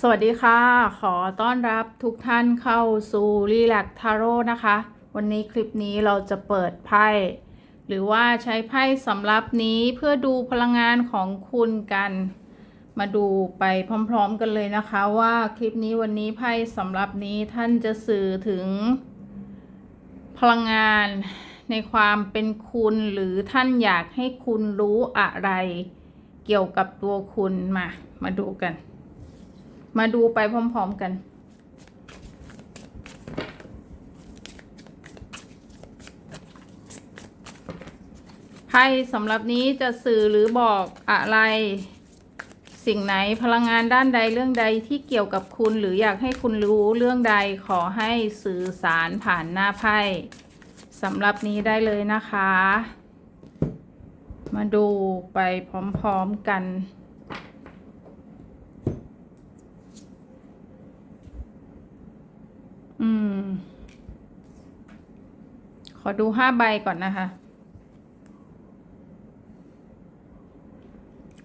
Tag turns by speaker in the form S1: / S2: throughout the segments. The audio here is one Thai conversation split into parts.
S1: สวัสดีค่ะ ขอต้อนรับทุกท่านเข้าสู่รีแลกทาโร่นะคะ วันนี้คลิปนี้เราจะเปิดไพ่ หรือว่าใช้ไพ่สำรับนี้เพื่อดูพลังงานของคุณกัน มาดูไปพร้อมๆกันเลยนะคะว่าคลิปนี้วันนี้ไพ่สำรับนี้ท่านจะสื่อถึง พลังงานในความเป็นคุณหรือท่านอยากให้คุณรู้อะไร เกี่ยวกับตัวคุณมา มาดูกัน มาดูไปพร้อม ๆกัน ไพ่สำหรับนี้จะสื่อหรือบอกอะไร สิ่งไหนพลังงานด้านใดเรื่องใดที่เกี่ยวกับคุณหรืออยากให้คุณรู้เรื่องใดขอให้สื่อสารผ่านหน้าไพ่สำหรับนี้ได้เลยนะคะ มาดูไปพร้อม ๆกัน อืม ข อดูห้าใบก่อนนะคะ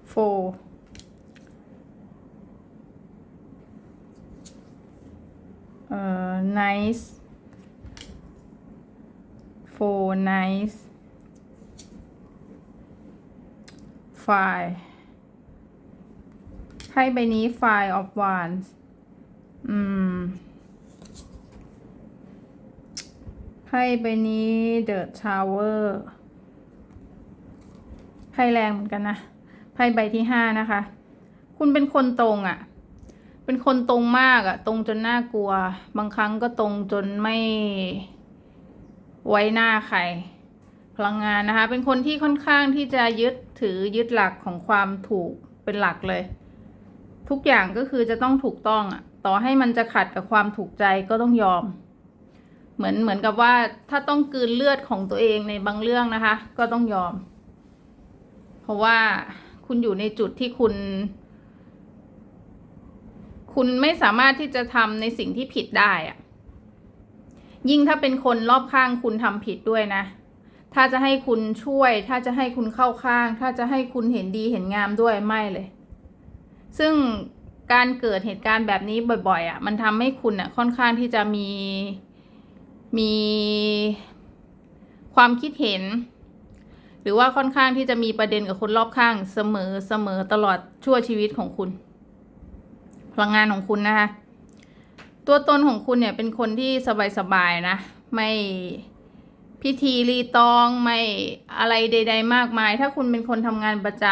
S1: โฟเอ่อ nice four nice five ไพ่ใบนี้ five of wands อืม ไพ่ใบนี้ The Tower ไพ่แรงเหมือนกันนะไพ่ใบที่ห้านะคะ คุณเป็นคนตรงอะ่ะ เป็นคนตรงมากอะ่ะ ตรงจนน่ากลัว บางครั้งก็ตรงจนไม่ไว้หน้าใครพลังงานนะคะ เป็นคนที่ค่อนข้างที่จะยึดถือยึดหลักของความถูกเป็นหลักเลย ทุกอย่างก็คือจะต้องถูกต้องอะ่ะ ต่อให้มันจะขัดกับความถูกใจก็ต้องยอม เหมือนเหมือนกับว่าถ้าต้องกืนเลือดของตัวเองในบางเรื่องนะคะ ก็ต้องยอม เพราะว่าคุณอยู่ในจุดที่คุณ คุณไม่สามารถที่จะทำในสิ่งที่ผิดได้อะยิ่งถ้าเป็นคนรอบข้างคุณทำผิดด้วยนะ ถ้าจะให้คุณช่วย ถ้าจะให้คุณเข้าข้าง ถ้าจะให้คุณเห็นดีเห็นงามด้วยไม่เลย ซึ่งการเกิดเหตุการณ์แบบนี้บ่อยๆอะ มันทำให้คุณอะค่อนข้างที่จะมี มีความคิดเห็น หรือว่าค่อนข้างที่จะมีประเด็นกับคนรอบข้างเสมอเสมอตลอดชั่วชีวิตของคุณ พลังงานของคุณนะคะตัวตนของคุณเนี่ยเป็นคนที่สบายๆนะ ไม่พิธีรีตองไม่อะไรใด ๆ มากมาย ถ้าคุณเป็นคนทำงานประจ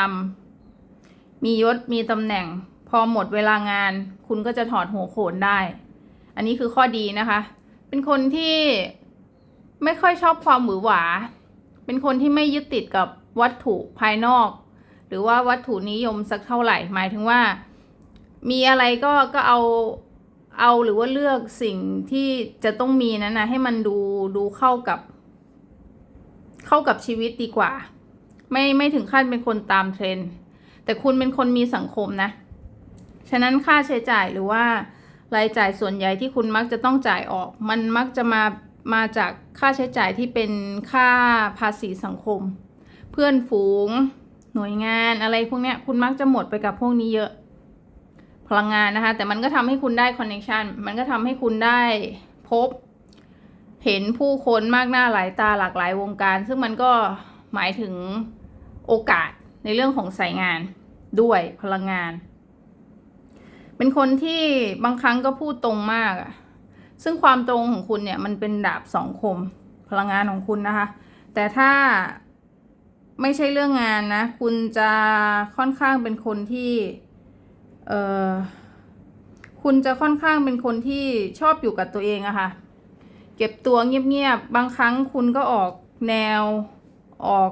S1: ำมียศมีตำแหน่ง พอหมดเวลางาน คุณก็จะถอดหัวโขนได้ อันนี้คือข้อดีนะคะ เป็นคนที่ไม่ค่อยชอบความหวือหวา เป็นคนที่ไม่ยึดติดกับวัตถุภายนอก หรือว่าวัตถุนิยมสักเท่าไหร่ หมายถึงว่า มีอะไรก็ก็เอาเอาหรือว่าเลือกสิ่งที่จะต้องมีนั้นนะให้มันดูดูเข้ากับ เข้ากับชีวิตดีกว่า ไม่ไม่ถึงขั้นเป็นคนตามเทรนด์แต่คุณเป็นคนมีสังคมนะ ฉะนั้นค่าใช้จ่ายหรือว่า รายจ่ายส่วนใหญ่ที่คุณมักจะต้องจ่ายออก มันมักจะมามาจากค่าใช้จ่ายที่เป็นค่าภาษีสังคม เพื่อนฝูง หน่วยงานอะไรพวกเนี้ยคุณมักจะหมดไปกับพวกนี้เยอะ พลังงานนะคะ แต่มันก็ทำให้คุณได้คอนเนคชันมันก็ทำให้คุณได้พบ เห็นผู้คนมากหน้าหลายตาหลากหลายวงการ ซึ่งมันก็หมายถึงโอกาสในเรื่องของสายงานด้วยพลังงาน เป็นคนที่บางครั้งก็พูดตรงมากอะซึ่งความตรงของคุณเนี่ยมันเป็นดาบสองคม พลังงานของคุณนะคะ แต่ถ้าไม่ใช่เรื่องงานนะ คุณจะค่อนข้างเป็นคนที่เออคุณจะค่อนข้างเป็นคนที่ชอบอยู่กับตัวเองอะค่ะ เก็บตัวเงียบๆ บางครั้งคุณก็ออกแนวออก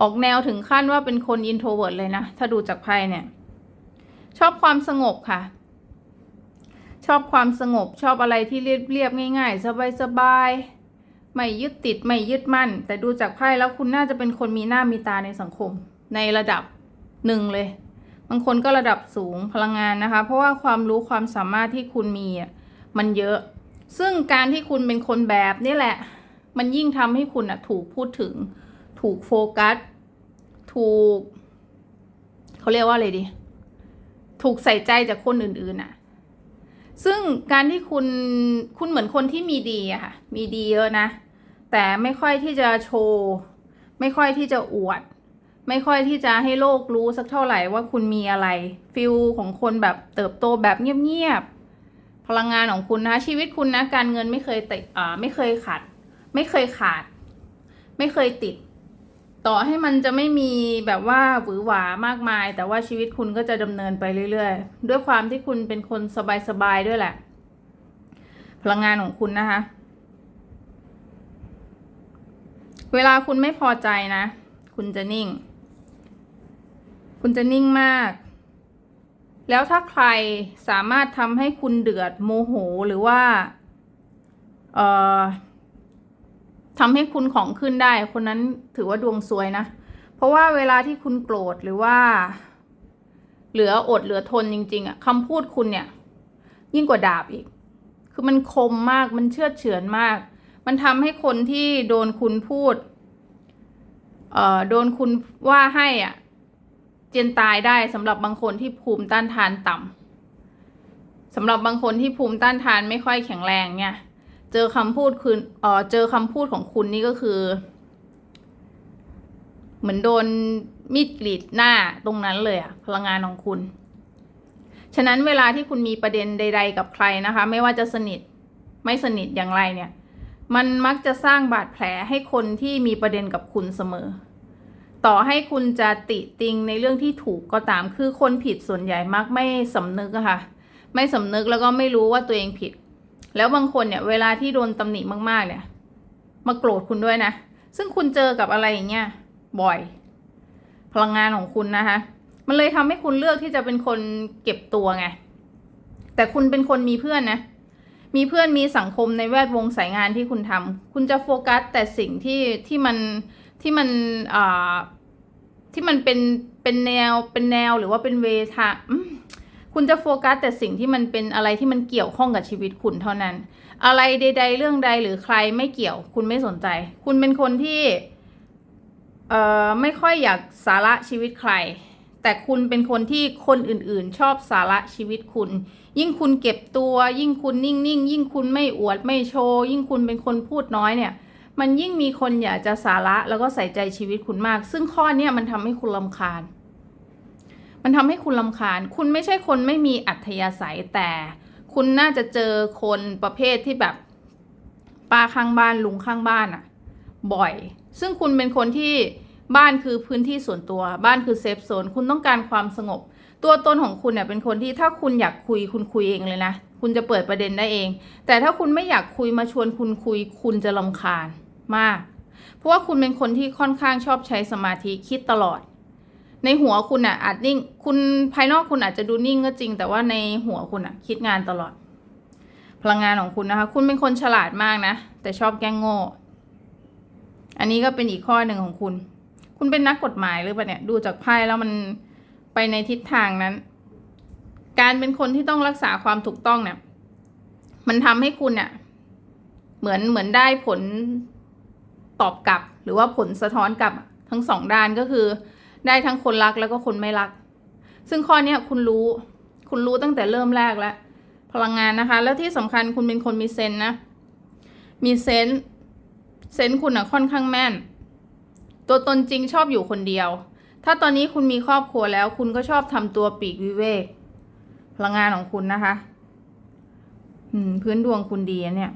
S1: ออกแนวถึงขั้นว่าเป็นคนอินโทรเวิร์ดเลยนะ ถ้าดูจากไพ่เนี่ย ชอบความสงบค่ะ ชอบความสงบชอบอะไรที่เรียบๆง่าย ๆ สบายๆไม่ยึดติดไม่ยึดมั่น แต่ดูจากไพ่แล้วคุณน่าจะเป็นคนมีหน้ามีตาในสังคม ในระดับหนึ่งเลย บางคนก็ระดับสูงพลังงานนะคะ เพราะว่าความรู้ความสามารถที่คุณมีอะมันเยอะ ซึ่งการที่คุณเป็นคนแบบนี่แหละ มันยิ่งทำให้คุณอะถูกพูดถึง ถูกโฟกัส ถูก เขาเรียกว่าอะไรดี ถูกใส่ใจจากคนอื่นๆน่ะ ซึ่งการที่คุณคุณเหมือนคนที่มีดีอะค่ะ มีดีเยอะนะ แต่ไม่ค่อยที่จะโชว์ ไม่ค่อยที่จะอวด ไม่ค่อยที่จะให้โลกรู้สักเท่าไหร่ว่าคุณมีอะไรฟิลของคนแบบเติบโตแบบเงียบๆพลังงานของคุณนะคะชีวิตคุณนะการเงินไม่เคยติดอ่าไม่เคยขาด ไม่เคยขาด ไม่เคยติด ต่อให้มันจะไม่มีแบบว่าหวือหวามากมาย แต่ว่าชีวิตคุณก็จะดำเนินไปเรื่อยๆ ด้วยความที่คุณเป็นคนสบายๆด้วยแหละ พลังงานของคุณนะคะ เวลาคุณไม่พอใจนะ คุณจะนิ่ง คุณจะนิ่งมาก แล้วถ้าใครสามารถทำให้คุณเดือดโมโหหรือว่า เอ่อ ทำให้คุณของขึ้นได้ คนนั้นถือว่าดวงซวยนะ เพราะว่าเวลาที่คุณโกรธหรือว่า เหลืออดเหลือทนจริง ๆอะคำพูดคุณเนี่ย ยิ่งกว่าดาบอีก คือมันคมมากมันเชื่อเฉือนมาก มันทำให้คนที่โดนคุณพูด เอ่อโดนคุณว่าให้อะ เจียนตายได้สำหรับบางคนที่ภูมิต้านทานต่ำสำหรับบางคนที่ภูมิต้านทานไม่ค่อยแข็งแรงเนี่ย เจอคำพูดคุณเอ่อเจอคำพูดของคุณนี่ก็คือ เหมือนโดนมีดกรีดหน้าตรงนั้นเลยอะพลังงานของคุณ ฉะนั้นเวลาที่คุณมีประเด็นใด ๆ กับใครนะคะ ไม่ว่าจะสนิทไม่สนิทอย่างไรเนี่ย มันมักจะสร้างบาดแผลให้คนที่มีประเด็นกับคุณเสมอ ต่อให้คุณจะติติงในเรื่องที่ถูกก็ตาม คือคนผิดส่วนใหญ่มักไม่สำนึกอะค่ะ ไม่สำนึกแล้วก็ไม่รู้ว่าตัวเองผิด แล้วบางคนเนี่ยเวลาที่โดนตำหนิมาก ๆ เนี่ย มาโกรธคุณด้วยนะ ซึ่งคุณเจอกับอะไรอย่างเงี้ยบ่อย พลังงานของคุณนะคะ มันเลยทำให้คุณเลือกที่จะเป็นคนเก็บตัวไง แต่คุณเป็นคนมีเพื่อนนะ มีเพื่อนมีสังคมในแวดวงสายงานที่คุณทำคุณจะโฟกัสแต่สิ่งที่ที่มันที่มันอ่าที่มันเป็นเป็นแนวเป็นแนวหรือว่าเป็นเวทาอืม คุณจะโฟกัสแต่สิ่งที่มันเป็นอะไรที่มันเกี่ยวข้องกับชีวิตคุณเท่านั้น อะไรใด ๆ เรื่องใดหรือใครไม่เกี่ยว คุณไม่สนใจ คุณเป็นคนที่เอ่อไม่ค่อยอยากสาระชีวิตใคร แต่คุณเป็นคนที่คนอื่นๆ ชอบสาระชีวิตคุณ ยิ่งคุณเก็บตัว ยิ่งคุณนิ่งๆ ยิ่งคุณไม่อวดไม่โชว์ ยิ่งคุณเป็นคนพูดน้อยเนี่ย มันยิ่งมีคนอยากจะสาระแล้วก็ใส่ใจชีวิตคุณมาก ซึ่งข้อเนี้ยมันทำให้คุณลำคาญ มันทำให้คุณลำคาญ คุณไม่ใช่คนไม่มีอัธยาศัยแต่ คุณน่าจะเจอคนประเภทที่แบบป้าข้างบ้านลุงข้างบ้านอะบ่อย ซึ่งคุณเป็นคนที่บ้านคือพื้นที่ส่วนตัว บ้านคือเซฟโซน คุณต้องการความสงบ ตัวตนของคุณเนี่ยเป็นคนที่ถ้าคุณอยากคุยคุณคุยเองเลยนะ คุณจะเปิดประเด็นได้เอง แต่ถ้าคุณไม่อยากคุยมาชวนคุณคุย คุณจะลำคาญมาก เพราะว่าคุณเป็นคนที่ค่อนข้างชอบใช้สมาธิคิดตลอด ในหัวคุณอะอาจนิ่งคุณภายนอกคุณอาจจะดูนิ่งก็จริง แต่ว่าในหัวคุณอะ คิดงานตลอด พลังงานของคุณนะคะ คุณเป็นคนฉลาดมากนะ แต่ชอบแกล้งโง่ อันนี้ก็เป็นอีกข้อหนึ่งของคุณ คุณเป็นนักกฎหมายหรือเปล่าเนี่ย ดูจากไพ่แล้วมันไปในทิศทางนั้น การเป็นคนที่ต้องรักษาความถูกต้องเนี่ย มันทำให้คุณเนี่ยเหมือนเหมือนได้ผลตอบกลับ หรือว่าผลสะท้อนกลับทั้งสองด้านก็คือ ได้ทั้งคนรักแล้วก็คนไม่รัก ซึ่งข้อนี้คุณรู้ คุณรู้ตั้งแต่เริ่มแรกแล้ว พลังงานนะคะ แล้วที่สำคัญคุณเป็นคนมีเซนนะ มีเซนเซนคุณอะค่อนข้างแม่น ตัวตนจริงชอบอยู่คนเดียว ถ้าตอนนี้คุณมีครอบครัวแล้ว คุณก็ชอบทำตัวปีกวิเวก พลังงานของคุณนะคะอืมพื้นดวงคุณดีเนี่ย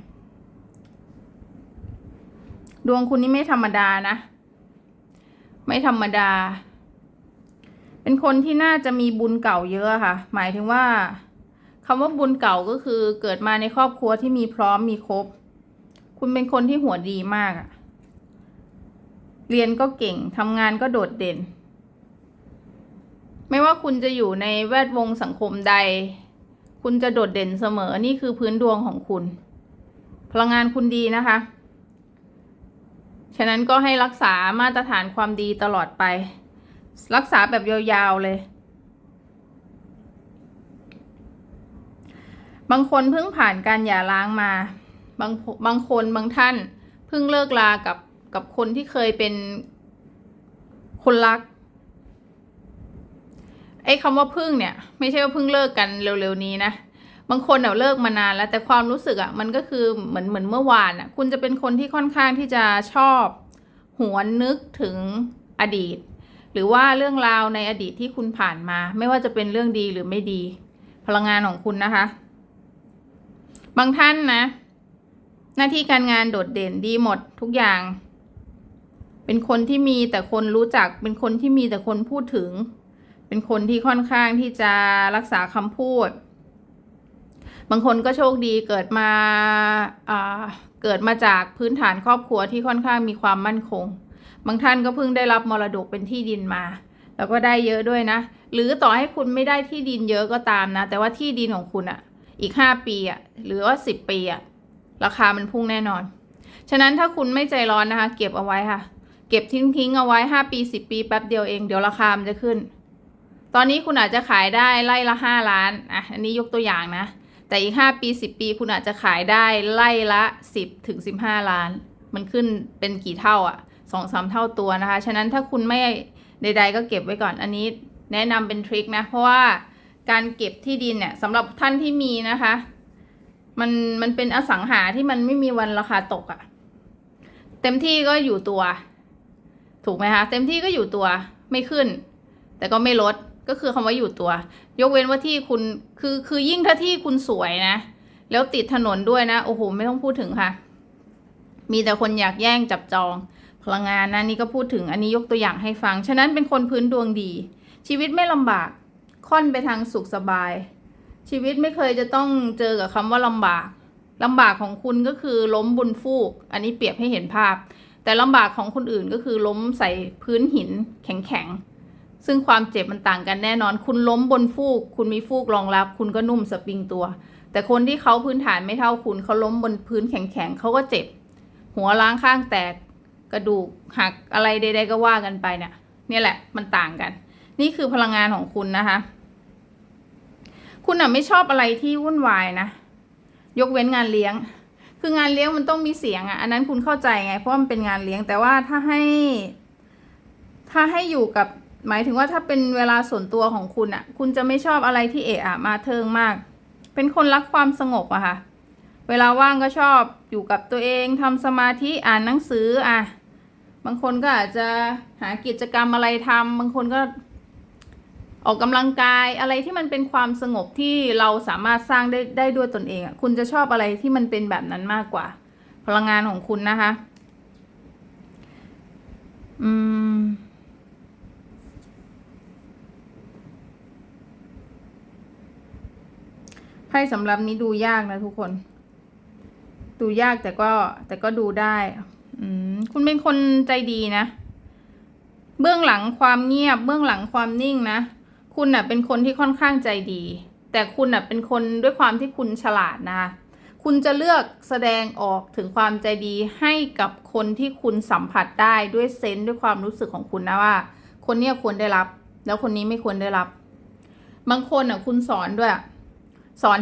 S1: ดวงคุณนี่ไม่ธรรมดานะ ไม่ธรรมดา เป็นคนที่น่าจะมีบุญเก่าเยอะค่ะ หมายถึงว่าคำว่าบุญเก่าก็คือเกิดมาในครอบครัวที่มีพร้อมมีครบ คุณเป็นคนที่หัวดีมากอะเรียนก็เก่งทำงานก็โดดเด่น ไม่ว่าคุณจะอยู่ในแวดวงสังคมใด คุณจะโดดเด่นเสมอนี่คือพื้นดวงของคุณ พลังงานคุณดีนะคะ ฉะนั้นก็ให้รักษามาตรฐานความดีตลอดไป รักษาแบบยาวๆเลย บางคนเพิ่งผ่านการหย่าร้างมา บางบางคนบางท่านเพิ่งเลิกลากับกับคนที่เคยเป็นคนรัก ไอ้คำว่าพึ่งเนี่ย ไม่ใช่ว่าเพิ่งเลิกกันเร็วๆนี้นะบางคนเน่ยเลิกมานานแล้วแต่ความรู้สึกอะ่ะมันก็คือเหมือนเหมือนเมื่อวานอะ่ะ คุณจะเป็นคนที่ค่อนข้างที่จะชอบ หวนนึกถึงอดีต หรือว่าเรื่องราวในอดีตที่คุณผ่านมา ไม่ว่าจะเป็นเรื่องดีหรือไม่ดี พลังงานของคุณนะคะ บางท่านนะ หน้าที่การงานโดดเด่นดีหมดทุกอย่าง เป็นคนที่มีแต่คนรู้จัก เป็นคนที่มีแต่คนพูดถึง เป็นคนที่ค่อนข้างที่จะรักษาคำพูด บางคนก็โชคดีเกิดมาาเกิดมาจากพื้นฐานครอบครัวที่ค่อนข้างมีความมั่นคง บางท่านก็เพิ่งได้รับมรดกเป็นที่ดินมา แล้วก็ได้เยอะด้วยนะ หรือต่อให้คุณไม่ได้ที่ดินเยอะก็ตามนะ แต่ว่าที่ดินของคุณอะอีกห้าปีอะหรือว่าสิบปีอะราคามันพุ่งแน่นอน ฉะนั้นถ้าคุณไม่ใจร้อนนะคะ เก็บเอาไว้ค่ะ เก็บทิ้งทิ้งๆเอาไว้ห้าปีสิบปีแป๊บเดียวเองเดี๋ยวราคามันจะขึ้น ตอนนี้คุณอาจจะขายได้ไล่ละห้าล้านอะอันนี้ยกตัวอย่างนะ แต่อีกห้าปีสิบปี คุณอาจจะขายได้ไล่ละสิบถึงสิบห้าล้าน มันขึ้นเป็นกี่เท่าอะ สองสามเท่าตัวนะคะ ฉะนั้นถ้าคุณไม่ใด ๆ ก็เก็บไว้ก่อนอันนี้แนะนำเป็นทริคนะ เพราะว่าการเก็บที่ดินเนี่ยสำหรับท่านที่มีนะคะ มันมันเป็นอสังหาที่มันไม่มีวันราคาตกอะ่ะ เต็มที่ก็อยู่ตัว ถูกไหมคะเต็มที่ก็อยู่ตัวไม่ขึ้น แต่ก็ไม่ลดก็คือคำว่าอยู่ตัว ยกเว้นว่าที่คุณคือคือยิ่งถ้าที่คุณสวยนะ แล้วติดถนนด้วยนะ โอ้โห ไม่ต้องพูดถึงค่ะ มีแต่คนอยากแย่งจับจอง พลังงานนะนี่ก็พูดถึงอันนี้ยกตัวอย่างให้ฟัง ฉะนั้นเป็นคนพื้นดวงดี ชีวิตไม่ลำบาก ค่อนไปทางสุขสบาย ชีวิตไม่เคยจะต้องเจอกับคำว่าลำบากลำบากของคุณก็คือล้มบนฟูก อันนี้เปรียบให้เห็นภาพ แต่ลำบากของคนอื่นก็คือล้มใส่พื้นหินแข็งๆ ซึ่งความเจ็บมันต่างกันแน่นอน คุณล้มบนฟูก คุณมีฟูกรองรับ คุณก็นุ่มสปริงตัว แต่คนที่เขาพื้นฐานไม่เท่าคุณเขาล้มบนพื้นแข็งๆเขาก็เจ็บ หัวล้างข้างแตก กระดูกหักอะไรใดๆก็ว่ากันไปเนี่ยนี่แหละมันต่างกัน นี่คือพลังงานของคุณนะคะ คุณอะไม่ชอบอะไรที่วุ่นวายนะ ยกเว้นงานเลี้ยง คืองานเลี้ยงมันต้องมีเสียงอะอันนั้นคุณเข้าใจไงเพราะมันเป็นงานเลี้ยงแต่ว่าถ้าให้ ถ้าให้อยู่กับหมายถึงว่าถ้าเป็นเวลาส่วนตัวของคุณอะ คุณจะไม่ชอบอะไรที่เอะอะมาเทิงมาก เป็นคนรักความสงบอะค่ะ เวลาว่างก็ชอบอยู่กับตัวเองทำสมาธิอ่านหนังสืออะ บางคนก็อาจจะหากิจกรรมอะไรทำบางคนก็ออกกำลังกายอะไรที่มันเป็นความสงบที่เราสามารถสร้างได้ได้ด้วยตนเองอะคุณจะชอบอะไรที่มันเป็นแบบนั้นมากกว่า พลังงานของคุณนะคะ อืมไพ่สำหรับนี้ดูยากนะทุกคน ดูยากแต่ก็แต่ก็ดูได้ อืมคุณเป็นคนใจดีนะ เบื้องหลังความเงียบ เบื้องหลังความนิ่งนะ คุณน่ะ เป็นคนที่ค่อนข้างใจดี แต่คุณน่ะ เป็นคนด้วยความที่คุณฉลาดนะคะคุณจะเลือกแสดงออกถึงความใจดีให้กับคนที่คุณสัมผัสได้ด้วยเซนส์ด้วยความรู้สึกของคุณนะว่า คนนี้ควรได้รับ แล้วคนนี้ไม่ควรได้รับ บางคนอะคุณสอนด้วย สอน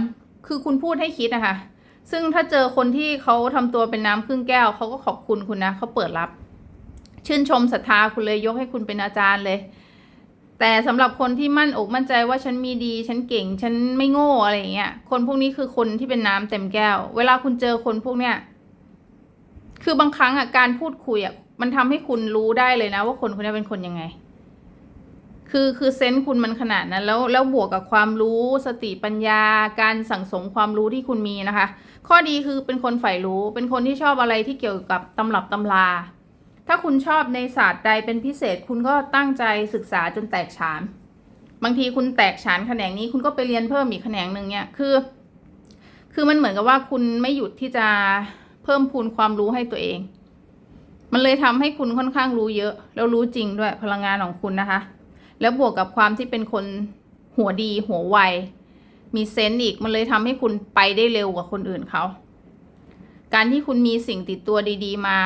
S1: คือคุณพูดให้คิดนะคะ ซึ่งถ้าเจอคนที่เขาทำตัวเป็นน้ำครึ่งแก้วเขาก็ขอบคุณคุณนะเขาเปิดรับ ชื่นชมศรัทธาคุณเลยยกให้คุณเป็นอาจารย์เลย แต่สำหรับคนที่มั่นอกมั่นใจว่าฉันมีดี ฉันเก่ง ฉันไม่โง่อะไรอย่างเงี้ยคนพวกนี้คือคนที่เป็นน้ำเต็มแก้ว เวลาคุณเจอคนพวกเนี้ยคือบางครั้งอะการพูดคุยอะมันทำให้คุณรู้ได้เลยนะ ว่าคนคนนี้เป็นคนยังไง คือคือเซนส์คุณมันขนาดนั้นแล้วแล้วบวกกับความรู้สติปัญญา การสั่งสมความรู้ที่คุณมีนะคะ ข้อดีคือเป็นคนใฝ่รู้เป็นคนที่ชอบอะไรที่เกี่ยวกับตำรับตำรา ถ้าคุณชอบในศาสตร์ใดเป็นพิเศษคุณก็ตั้งใจศึกษาจนแตกฉาน บางทีคุณแตกฉานแขนงนี้คุณก็ไปเรียนเพิ่มอีกแขนงหนึ่งเนี่ยคือ คือมันเหมือนกับว่าคุณไม่หยุดที่จะเพิ่มพูนความรู้ให้ตัวเอง มันเลยทำให้คุณค่อนข้างรู้เยอะ แล้วรู้จริงด้วยพลังงานของคุณนะคะ แล้วบวกกับความที่เป็นคนหัวดีหัวไว มีเซนส์อีกมันเลยทำให้คุณไปได้เร็วกว่าคนอื่นเขา การที่คุณมีสิ่งติดตัวดีๆมา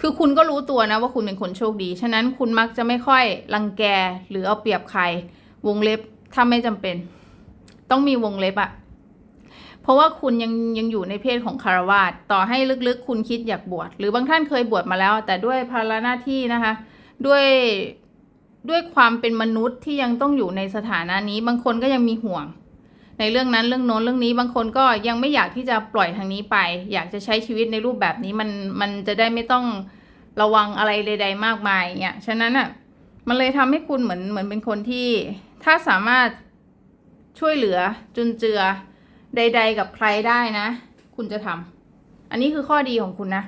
S1: คือคุณก็รู้ตัวนะว่าคุณเป็นคนโชคดี ฉะนั้นคุณมักจะไม่ค่อยรังแกหรือเอาเปรียบใคร วงเล็บถ้าไม่จำเป็น ต้องมีวงเล็บอะเพราะว่าคุณยังยังอยู่ในเพศของคารวาสต่อให้ลึกๆ คุณคิดอยากบวชหรือบางท่านเคยบวชมาแล้ว แต่ด้วยภาระหน้าที่นะคะ ด้วย ด้วยความเป็นมนุษย์ที่ยังต้องอยู่ในสถานะนี้ บางคนก็ยังมีห่วง ในเรื่องนั้นเรื่องโน้นเรื่องนี้ บางคนก็ยังไม่อยากที่จะปล่อยทางนี้ไป อยากจะใช้ชีวิตในรูปแบบนี้มันมันจะได้ไม่ต้องระวังอะไรใด ๆ มากมายเงี้ยฉะนั้นอะมันเลยทำให้คุณเหมือนเหมือนเป็นคนที่ ถ้าสามารถช่วยเหลือจุนเจือใด ๆ กับใครได้นะ คุณจะทำอันนี้คือข้อดีของคุณนะ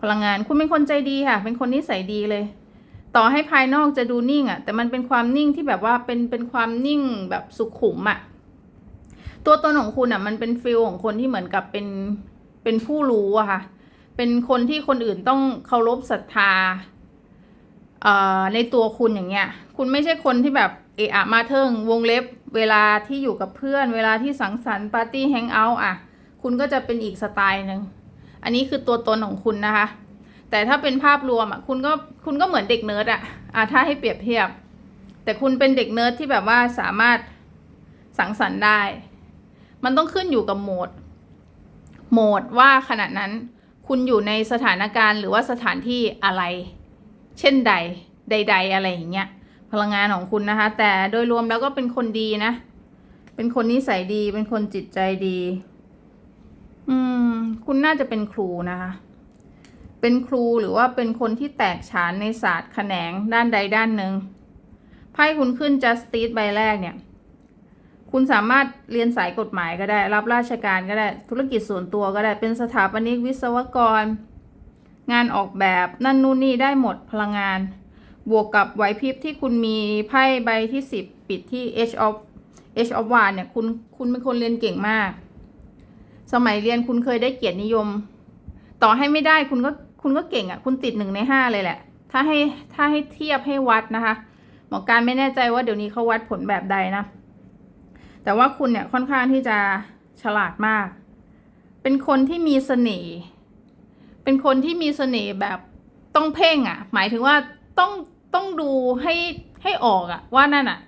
S1: พลังงานคุณเป็นคนใจดีค่ะ เป็นคนนิสัยดีเลย ต่อให้ภายนอกจะดูนิ่งอะแต่มันเป็นความนิ่งที่แบบว่าเป็นเป็นความนิ่งแบบสุขุมอะตัวตนของคุณอะมันเป็นฟิลของคนที่เหมือนกับเป็นเป็นผู้รู้อะค่ะ เป็นคนที่คนอื่นต้องเคารพศรัทธาในตัวคุณอย่างเงี้ย คุณไม่ใช่คนที่แบบเอะอะมาเทิงวงเล็บเวลาที่อยู่กับเพื่อน เวลาที่สังสรรค์ปาร์ตี้แฮงเอาท์อะ คุณก็จะเป็นอีกสไตล์หนึ่ง อันนี้คือตัวตนของคุณนะคะ แต่ถ้าเป็นภาพรวมอะคุณก็คุณก็เหมือนเด็กเนิร์ดอะอะถ้าให้เปรียบเทียบ แต่คุณเป็นเด็กเนิร์ดที่แบบว่าสามารถสังสรรค์ได้ มันต้องขึ้นอยู่กับโหมด โหมดว่าขณะนั้น คุณอยู่ในสถานการณ์หรือว่าสถานที่อะไร เช่นใด ใด ๆ อะไรอย่างเงี้ยพลังงานของคุณนะคะ แต่โดยรวมแล้วก็เป็นคนดีนะ เป็นคนนิสัยดี เป็นคนจิตใจดี อืม คุณน่าจะเป็นครูนะคะ เป็นครูหรือว่าเป็นคนที่แตกฉานในศาสตร์แขนงด้านใดด้านหนึ่งไพ่คุณขึ้น justice ใบแรกเนี่ย คุณสามารถเรียนสายกฎหมายก็ได้ รับราชการก็ได้ ธุรกิจส่วนตัวก็ได้ เป็นสถาปนิกวิศวกร งานออกแบบนั่นนู่นนี่ได้หมดพลังงาน บวกกับไหวพริบที่คุณมีไพ่ใบที่สิบปิดที่ H of H of One เนี่ย คุณ คุณเป็นคนเรียนเก่งมาก สมัยเรียนคุณเคยได้เกียรตินิยม ต่อให้ไม่ได้คุณก็ คุณก็เก่งอะ่ะ คุณติดหนึ่งในห้าเลยแหละ ถ้าให้ถ้าให้เทียบให้วัดนะคะ หมอการไม่แน่ใจว่าเดี๋ยวนี้เขาวัดผลแบบใดนะ แต่ว่าคุณเนี่ยค่อนข้างที่จะฉลาดมาก เป็นคนที่มีเสน่ห์ เป็นคนที่มีเสน่ห์แบบต้องเพ่งอะ่ะ หมายถึงว่าต้องต้องดูให้ให้ออกอะ่ะ ว่านั่นอะ่ะ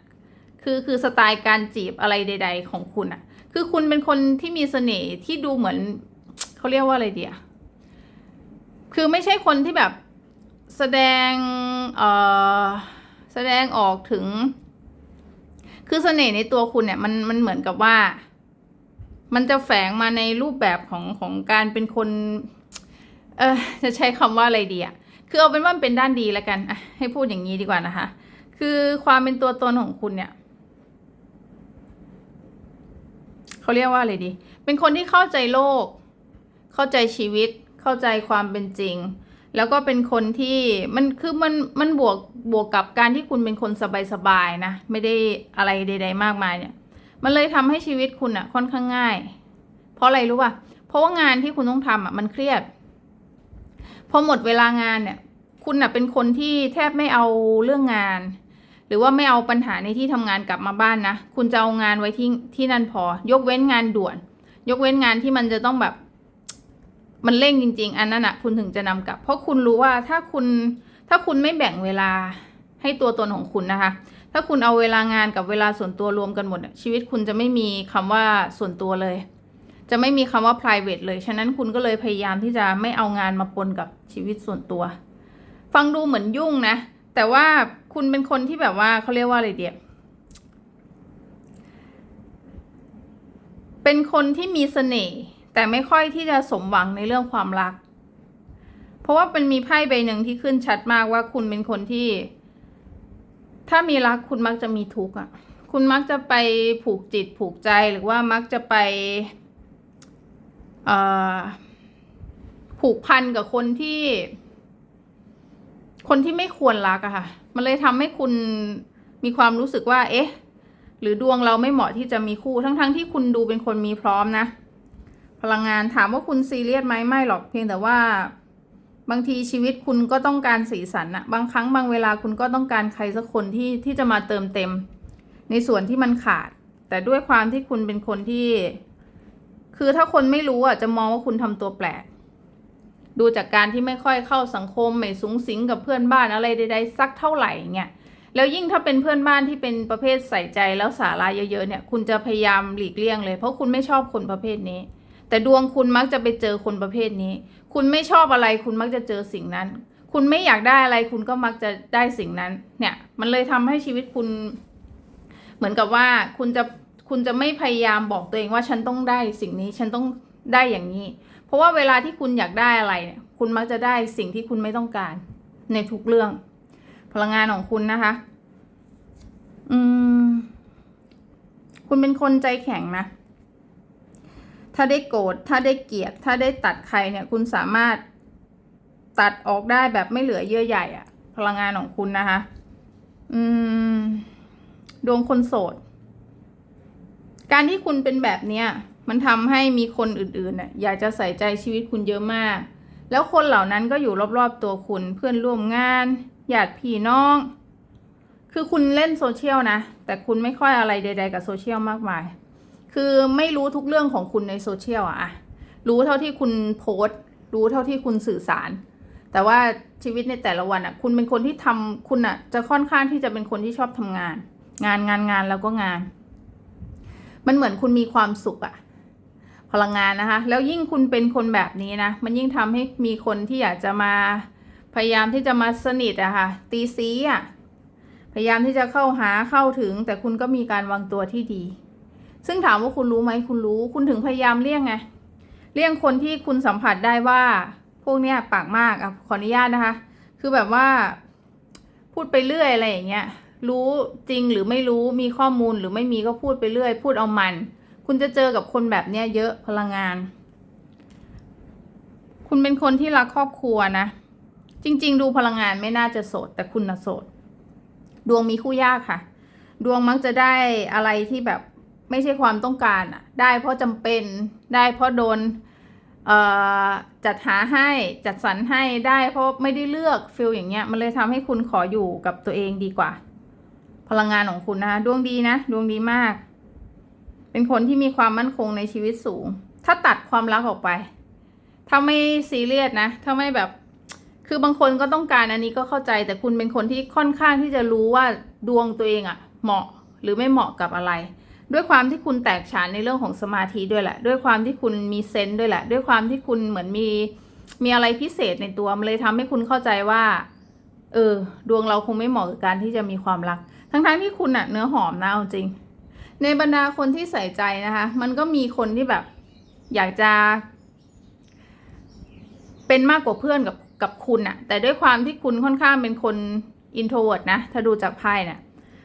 S1: คือคือสไตล์การจีบอะไรใด ๆ ของคุณอะ่ะ คือคุณเป็นคนที่มีเสน่ห์ที่ดูเหมือนเขาเรียกว่าอะไรเดีย คือไม่ใช่คนที่แบบแสดงเอ่อแสดงออกถึง คือเสน่ห์ในตัวคุณเนี่ยมันมันเหมือนกับว่า มันจะแฝงมาในรูปแบบของของการเป็นคน เออจะใช้คำว่าอะไรดีอะคือเอาเป็นว่ามันเป็นด้านดีแล้วกันอะให้พูดอย่างนี้ดีกว่านะคะ คือความเป็นตัวตนของคุณเนี่ยเขาเรียกว่าอะไรดี เป็นคนที่เข้าใจโลก เข้าใจชีวิต เข้าใจความเป็นจริง แล้วก็เป็นคนที่มันคือมันมันบวกบวกกับการที่คุณเป็นคนสบายๆนะไม่ได้อะไรใด ๆ มากมายเนี่ยมันเลยทำให้ชีวิตคุณอะค่อนข้างง่าย เพราะอะไรรู้ป่ะเพราะว่างานที่คุณต้องทำอะมันเครียดพอหมดเวลางานเนี่ย คุณอะเป็นคนที่แทบไม่เอาเรื่องงาน หรือว่าไม่เอาปัญหาในที่ทำงานกลับมาบ้านนะคุณจะเอางานไว้ที่ที่นั่นพอ ยกเว้นงานด่วน ยกเว้นงานที่มันจะต้องแบบ มันเร่งจริง ๆ อันนั้นอะคุณถึงจะนำกลับ เพราะคุณรู้ว่าถ้าคุณถ้าคุณไม่แบ่งเวลาให้ตัวตนของคุณนะคะ ถ้าคุณเอาเวลางานกับเวลาส่วนตัวรวมกันหมด ชีวิตคุณจะไม่มีคำว่าส่วนตัวเลย จะไม่มีคำว่า private เลย ฉะนั้นคุณก็เลยพยายามที่จะไม่เอางานมาปนกับชีวิตส่วนตัว ฟังดูเหมือนยุ่งนะ แต่ว่าคุณเป็นคนที่แบบว่าเขาเรียกว่าอะไรเดียเป็นคนที่มีเสน่ห์ แต่ไม่ค่อยที่จะสมหวังในเรื่องความรัก เพราะว่าเป็นมีไพ่ใบหนึ่งที่ขึ้นชัดมากว่าคุณเป็นคนที่ ถ้ามีรักคุณมักจะมีทุกข์อะ คุณมักจะไปผูกจิตผูกใจหรือว่ามักจะไปผูกพันกับคนที่ คนที่ไม่ควรรักอะค่ะ มันเลยทำให้คุณมีความรู้สึกว่า เอ๊ะ หรือดวงเราไม่เหมาะที่จะมีคู่ ทั้งๆทที่คุณดูเป็นคนมีพร้อมนะ พลังงานถามว่าคุณซีเรียสไหมไม่หรอกเพียงแต่ว่า บางทีชีวิตคุณก็ต้องการสีสันอะบางครั้งบางเวลาคุณก็ต้องการใครสักคนที่ที่จะมาเติมเต็ม ในส่วนที่มันขาด แต่ด้วยความที่คุณเป็นคนที่ คือถ้าคนไม่รู้อะจะมองว่าคุณทำตัวแปลก ดูจากการที่ไม่ค่อยเข้าสังคมไม่สูงสิงกับเพื่อนบ้านอะไรใดๆสักเท่าไหร่เงี้ยแล้วยิ่งถ้าเป็นเพื่อนบ้านที่เป็นประเภทใส่ใจแล้วสาระเยอะๆเนี่ย คุณจะพยายามหลีกเลี่ยงเลย เพราะคุณไม่ชอบคนประเภทนี้ แต่ดวงคุณมักจะไปเจอคนประเภทนี้ คุณไม่ชอบอะไรคุณมักจะเจอสิ่งนั้น คุณไม่อยากได้อะไรคุณก็มักจะได้สิ่งนั้น เนี่ย มันเลยทำให้ชีวิตคุณ เหมือนกับว่าคุณจะคุณจะไม่พยายามบอกตัวเองว่าฉันต้องได้สิ่งนี้ฉันต้องได้อย่างนี้ เพราะว่าเวลาที่คุณอยากได้อะไรเนี่ยคุณมักจะได้สิ่งที่คุณไม่ต้องการ ในทุกเรื่อง พลังงานของคุณนะคะ อืม คุณเป็นคนใจแข็งนะ ถ้าได้โกรธถ้าได้เกลียดถ้าได้ตัดใครเนี่ยคุณสามารถตัดออกได้แบบไม่เหลือเยื่อใหญ่อะพลังงานของคุณนะคะ อืม ดวงคนโสด การที่คุณเป็นแบบเนี้ยมันทำให้มีคนอื่นๆน่ะอยากจะใส่ใจชีวิตคุณเยอะมาก แล้วคนเหล่านั้นก็อยู่รอบๆตัวคุณเพื่อนร่วมงานญาติพี่น้อง คือคุณเล่นโซเชียลนะ แต่คุณไม่ค่อยอะไรใด ๆ กับโซเชียลมากมาย คือไม่รู้ทุกเรื่องของคุณในโซเชียลอะรู้เท่าที่คุณโพสต์ รู้เท่าที่คุณสื่อสาร แต่ว่าชีวิตในแต่ละวันอะคุณเป็นคนที่ทำคุณอะจะค่อนข้างที่จะเป็นคนที่ชอบทำงาน งานงานงานแล้วก็งาน มันเหมือนคุณมีความสุขอะพลังงานนะคะ แล้วยิ่งคุณเป็นคนแบบนี้นะ มันยิ่งทำให้มีคนที่อยากจะมาพยายามที่จะมาสนิทอะค่ะ ตีซีอะพยายามที่จะเข้าหาเข้าถึง แต่คุณก็มีการวางตัวที่ดี ซึ่งถามว่าคุณรู้ไหมคุณรู้ คุณถึงพยายามเลี่ยงไงเลี่ยงคนที่คุณสัมผัสได้ว่า พวกเนี้ยปากมากอะขออนุญาตนะคะ คือแบบว่า พูดไปเรื่อยอะไรอย่างเงี้ยรู้จริงหรือไม่รู้มีข้อมูลหรือไม่มีก็พูดไปเรื่อย พูดเอามัน คุณจะเจอกับคนแบบเนี้ยเยอะพลังงาน คุณเป็นคนที่รักครอบครัวนะจริง ๆ ดูพลังงานไม่น่าจะโสด แต่คุณน่ะโสด ดวงมีคู่ยากค่ะ ดวงมักจะได้อะไรที่แบบ ไม่ใช่ความต้องการอะได้เพราะจำเป็นได้เพราะโดนจัดหาให้จัดสรรให้ได้เพราะไม่ได้เลือกฟิลอย่างเงี้ยมันเลยทำให้คุณขออยู่กับตัวเองดีกว่า พลังงานของคุณนะคะดวงดีนะดวงดีมาก เป็นคนที่มีความมั่นคงในชีวิตสูง ถ้าตัดความรักออกไป ถ้าไม่ซีเรียสนะ ถ้าไม่แบบคือบางคนก็ต้องการอันนี้ก็เข้าใจ แต่คุณเป็นคนที่ค่อนข้างที่จะรู้ว่าดวงตัวเองอะเหมาะหรือไม่เหมาะกับอะไร ด้วยความที่คุณแตกฉานในเรื่องของสมาธิด้วยแหละ ด้วยความที่คุณมีเซนส์ด้วยแหละ ด้วยความที่คุณเหมือนมีมีอะไรพิเศษในตัวมันเลยทำให้คุณเข้าใจว่า เออ ดวงเราคงไม่เหมาะกับการที่จะมีความรัก ทั้งๆที่คุณอะเนื้อหอมนะจริง ในบรรดาคนที่ใส่ใจนะคะ มันก็มีคนที่แบบ อยากจะ เป็นมากกว่าเพื่อนกับกับคุณอะแต่ด้วยความที่คุณค่อนข้างเป็นคนอินโทรเวิร์ดนะ ถ้าดูจากไพ่เนี่ย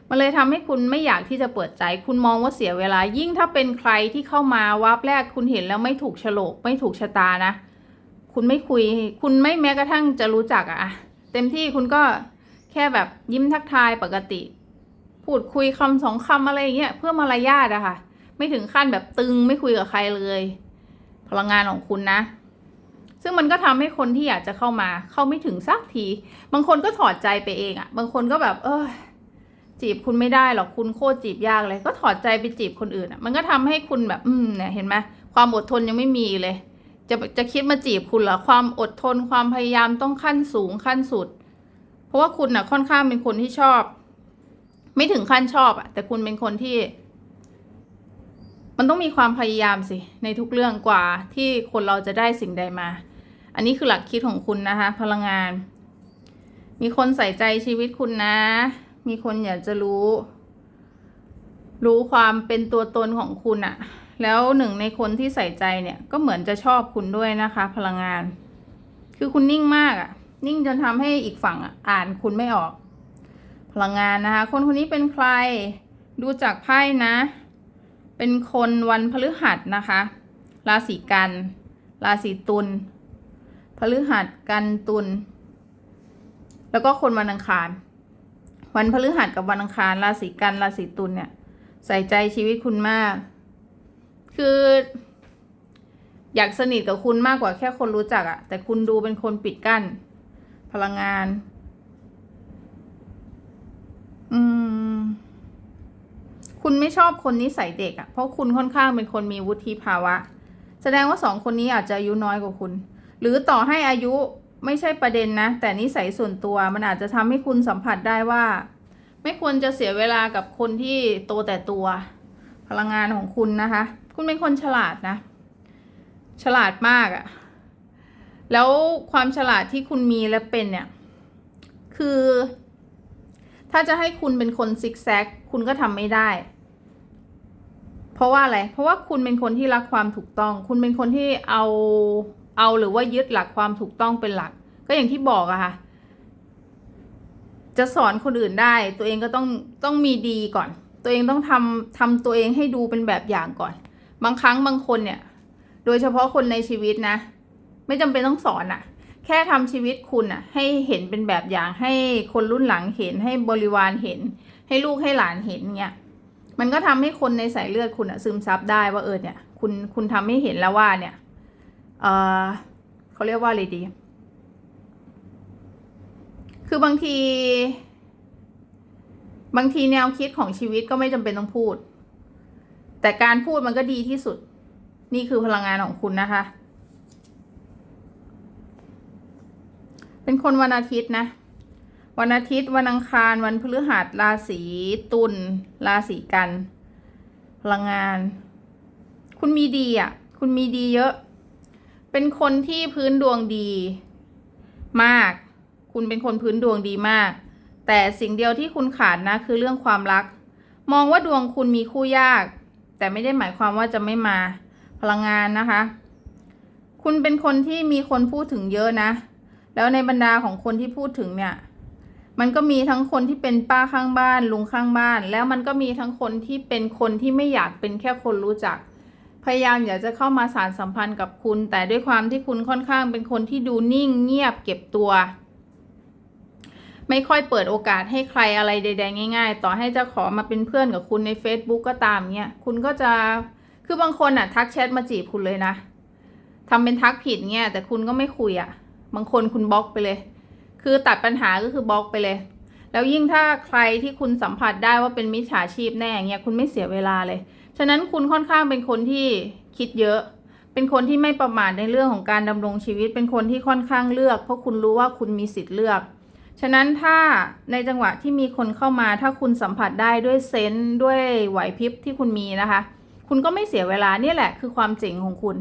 S1: มันเลยทำให้คุณไม่อยากที่จะเปิดใจ คุณมองว่าเสียเวลา ยิ่งถ้าเป็นใครที่เข้ามาวับแรกคุณเห็นแล้วไม่ถูกฉลกไม่ถูกชะตานะ คุณไม่คุย คุณไม่แม้กระทั่งจะรู้จักอะเต็มที่คุณก็แค่แบบยิ้มทักทายปกติ พูดคุยคำสองคำอะไรอย่างเงี้ยเพื่อมารยาทอะค่ะ ไม่ถึงขั้นแบบตึงไม่คุยกับใครเลย พลังงานของคุณนะ ซึ่งมันก็ทำให้คนที่อยากจะเข้ามา เข้าไม่ถึงสักที บางคนก็ถอดใจไปเองอะบางคนก็แบบ เออ จีบคุณไม่ได้หรอกคุณโคตรจีบยากเลย ก็ถอดใจไปจีบคนอื่นอะมันก็ทำให้คุณแบบอืมเนี่ยเห็นไหมความอดทนยังไม่มีเลย จะจะคิดมาจีบคุณเหรอความอดทนความพยายามต้องขั้นสูงขั้นสุด เพราะว่าคุณอะค่อนข้างเป็นคนที่ชอบ ไม่ถึงขั้นชอบอะแต่คุณเป็นคนที่ มันต้องมีความพยายามสิ ในทุกเรื่องกว่าที่คนเราจะได้สิ่งใดมา อันนี้คือหลักคิดของคุณนะคะ พลังงาน มีคนใส่ใจชีวิตคุณนะ มีคนอยากจะรู้ รู้ความเป็นตัวตนของคุณอะแล้วหนึ่งในคนที่ใส่ใจเนี่ยก็เหมือนจะชอบคุณด้วยนะคะ พลังงาน คือคุณนิ่งมากอะนิ่งจนทำให้อีกฝั่งอะอ่านคุณไม่ออก พลังงานนะคะ คนคนนี้เป็นใครดูจากไพ่นะ เป็นคนวันพฤหัสนะคะ ราศีกัน ราศีตุลพฤหัสกันตุลแล้วก็คนวันอังคาร วันพฤหัสกับวันอังคารราศีกันราศีตุลเนี่ยใส่ใจชีวิตคุณมาก คือ อยากสนิทกับคุณมากกว่าแค่คนรู้จักอะแต่คุณดูเป็นคนปิดกั้น พลังงาน อืม คุณไม่ชอบคนนิสัยเด็กอะเพราะคุณค่อนข้างเป็นคนมีวุฒิภาวะ แสดงว่าสองคนนี้อาจจะอายุน้อยกว่าคุณ หรือต่อให้อายุ ไม่ใช่ประเด็นนะ แต่นิสัยส่วนตัวมันอาจจะทำให้คุณสัมผัสได้ว่า ไม่ควรจะเสียเวลากับคนที่โตแต่ตัว พลังงานของคุณนะคะ คุณเป็นคนฉลาดนะ ฉลาดมากอะแล้วความฉลาดที่คุณมีและเป็นเนี่ย คือ ถ้าจะให้คุณเป็นคนซิกแซกคุณก็ทำไม่ได้ เพราะว่าอะไร เพราะว่าคุณเป็นคนที่รักความถูกต้อง คุณเป็นคนที่เอา เอาหรือว่ายึดหลักความถูกต้องเป็นหลัก ก็อย่างที่บอกอะค่ะ จะสอนคนอื่นได้ ตัวเองก็ต้องต้องมีดีก่อน ตัวเองต้องทำทำตัวเองให้ดูเป็นแบบอย่างก่อน บางครั้งบางคนเนี่ย โดยเฉพาะคนในชีวิตนะ ไม่จำเป็นต้องสอนอะแค่ทำชีวิตคุณอะให้เห็นเป็นแบบอย่างให้คนรุ่นหลังเห็นให้บริวารเห็น ให้ลูกให้หลานเห็นเงี้ยมันก็ทำให้คนในสายเลือดคุณอะซึมซับได้ว่าเออเนี่ย คุณคุณทำให้เห็นแล้วว่าเนี่ย เขาเรียกว่าอะไรดี คือบางที บางทีแนวคิดของชีวิตก็ไม่จำเป็นต้องพูด แต่การพูดมันก็ดีที่สุด นี่คือพลังงานของคุณนะคะ เป็นคนวันอาทิตย์นะ วันอาทิตย์ วันอังคาร วันพฤหัส ราศีตุล ราศีกัน พลังงาน คุณมีดีอะ คุณมีดีเยอะ เป็นคนที่พื้นดวงดีมาก คุณเป็นคนพื้นดวงดีมาก แต่สิ่งเดียวที่คุณขาดนะคือเรื่องความรัก มองว่าดวงคุณมีคู่ยาก แต่ไม่ได้หมายความว่าจะไม่มาพลังงานนะคะ คุณเป็นคนที่มีคนพูดถึงเยอะนะ แล้วในบรรดาของคนที่พูดถึงเนี่ย มันก็มีทั้งคนที่เป็นป้าข้างบ้านลุงข้างบ้าน แล้วมันก็มีทั้งคนที่เป็นคนที่ไม่อยากเป็นแค่คนรู้จัก พยายามอยากจะเข้ามาสารสัมพันธ์กับคุณ แต่ด้วยความที่คุณค่อนข้างเป็นคนที่ดูนิ่งเงียบเก็บตัว ไม่ค่อยเปิดโอกาสให้ใครอะไรใด ๆ ง่าย ๆ ต่อให้จะขอมาเป็นเพื่อนกับคุณใน Facebook ก็ตามเนี่ยคุณก็จะคือบางคนอะทักแชทมาจีบคุณเลยนะทำเป็นทักผิดเนี่ยแต่คุณก็ไม่คุยอะ บางคนคุณบล็อกไปเลย คือตัดปัญหาก็คือบล็อกไปเลย แล้วยิ่งถ้าใครที่คุณสัมผัสได้ว่าเป็นมิจฉาชีพแน่เงี้ยคุณไม่เสียเวลาเลย ฉะนั้นคุณค่อนข้างเป็นคนที่คิดเยอะ เป็นคนที่ไม่ประมาทในเรื่องของการดำรงชีวิต เป็นคนที่ค่อนข้างเลือก เพราะคุณรู้ว่าคุณมีสิทธิ์เลือก ฉะนั้นถ้าในจังหวะที่มีคนเข้ามา ถ้าคุณสัมผัสได้ด้วยเซนส์ด้วยไหวพริบที่คุณมีนะคะ คุณก็ไม่เสียเวลาเนี่ยแหละคือความเจ๋งของคุณ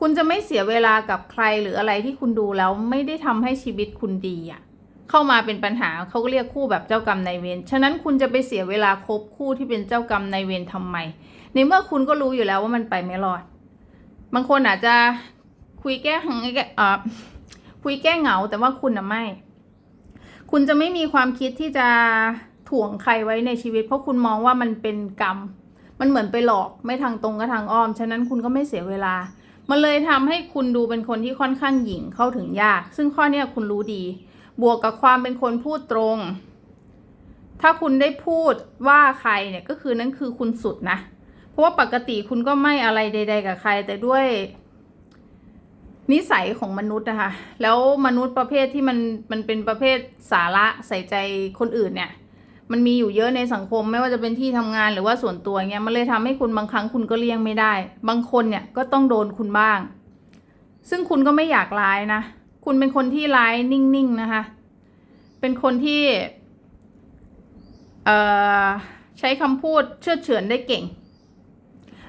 S1: คุณจะไม่เสียเวลากับใครหรืออะไรที่คุณดูแล้วไม่ได้ทำให้ชีวิตคุณดีอะเข้ามาเป็นปัญหาเขาก็เรียกคู่แบบเจ้ากรรมนายเวร ฉะนั้นคุณจะไปเสียเวลาคบคู่ที่เป็นเจ้ากรรมนายเวรทำไม ในเมื่อคุณก็รู้อยู่แล้วว่ามันไปไม่รอด บางคนอาจจะคุยแก้หงเอ่อคุยแก้เหงา แต่ว่าคุณน่ะไม่ คุณจะไม่มีความคิดที่จะถ่วงใครไว้ในชีวิต เพราะคุณมองว่ามันเป็นกรรม มันเหมือนไปหลอกไม่ทางตรงก็ทางอ้อม ฉะนั้นคุณก็ไม่เสียเวลา มันเลยทำให้คุณดูเป็นคนที่ค่อนข้างหยิ่งเข้าถึงยาก ซึ่งข้อเนี้ยคุณรู้ดี บวกกับความเป็นคนพูดตรง ถ้าคุณได้พูดว่าใครเนี่ยก็คือนั่นคือคุณสุดนะ เพราะว่าปกติคุณก็ไม่อะไรใด ๆ กับใคร แต่ด้วย นิสัยของมนุษย์นะคะแล้วมนุษย์ประเภทที่มันมันเป็นประเภทสาระใส่ใจคนอื่นเนี่ย มันมีอยู่เยอะในสังคมไม่ว่าจะเป็นที่ทำงานหรือว่าส่วนตัวเงี้ยมันเลยทำให้คุณบางครั้งคุณก็เลี่ยงไม่ได้ บางคนเนี่ยก็ต้องโดนคุณบ้าง ซึ่งคุณก็ไม่อยากร้ายนะคุณเป็นคนที่ร้ายนิ่งๆนะคะ เป็นคนที่ใช้คำพูดเชื่อเฉือนได้เก่ง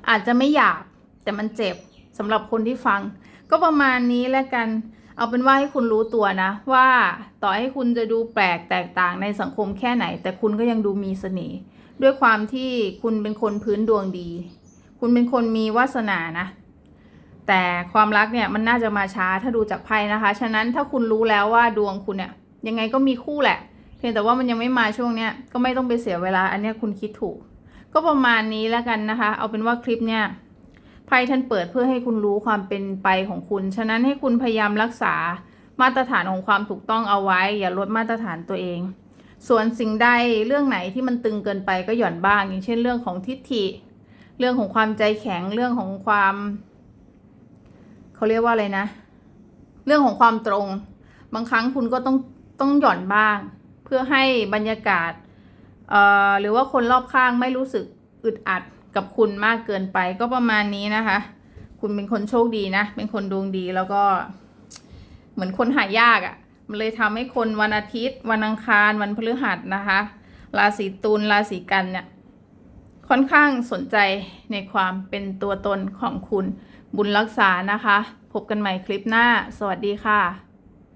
S1: อาจจะไม่หยาบแต่มันเจ็บสำหรับคนที่ฟัง ก็ประมาณนี้แล้วกัน เอาเป็นว่าให้คุณรู้ตัวนะ ว่าต่อให้คุณจะดูแปลกแตกต่างในสังคมแค่ไหน แต่คุณก็ยังดูมีเสน่ห์ด้วยความที่คุณเป็นคนพื้นดวงดี คุณเป็นคนมีวาสนานะ แต่ความรักเนี่ยมันน่าจะมาช้าถ้าดูจากไพ่นะคะ ฉะนั้นถ้าคุณรู้แล้วว่าดวงคุณเนี่ยยังไงก็มีคู่แหละ เพียงแต่ว่ามันยังไม่มาช่วงเนี้ยก็ไม่ต้องไปเสียเวลาอันเนี้ยคุณคิดถูก ก็ประมาณนี้แล้วกันนะคะ เอาเป็นว่าคลิปเนี่ยไพ่ท่านเปิดเพื่อให้คุณรู้ความเป็นไปของคุณ ฉะนั้นให้คุณพยายามรักษามาตรฐานของความถูกต้องเอาไว้ อย่าลดมาตรฐานตัวเอง ส่วนสิ่งใดเรื่องไหนที่มันตึงเกินไปก็หย่อนบ้าง อย่างเช่นเรื่องของทิฏฐิ เรื่องของความใจแข็งเรื่องของความเขาเรียกว่าอะไรนะ เรื่องของความตรง บางครั้งคุณก็ต้องต้องหย่อนบ้าง เพื่อให้บรรยากาศ หรือว่าคนรอบข้างไม่รู้สึกอึดอัดกับคุณมากเกินไปก็ประมาณนี้นะคะ คุณเป็นคนโชคดีนะ เป็นคนดวงดีแล้วก็ เหมือนคนหายากอะ่ะ มันเลยทำให้คนวันอาทิตย์ วันอังคารวันพฤหัสนะคะ ราศีตุลราศีกันเนี่ยค่อนข้างสนใจในความเป็นตัวตนของคุณบุญรักษานะคะ พบกันใหม่คลิปหน้า สวัสดีค่ะ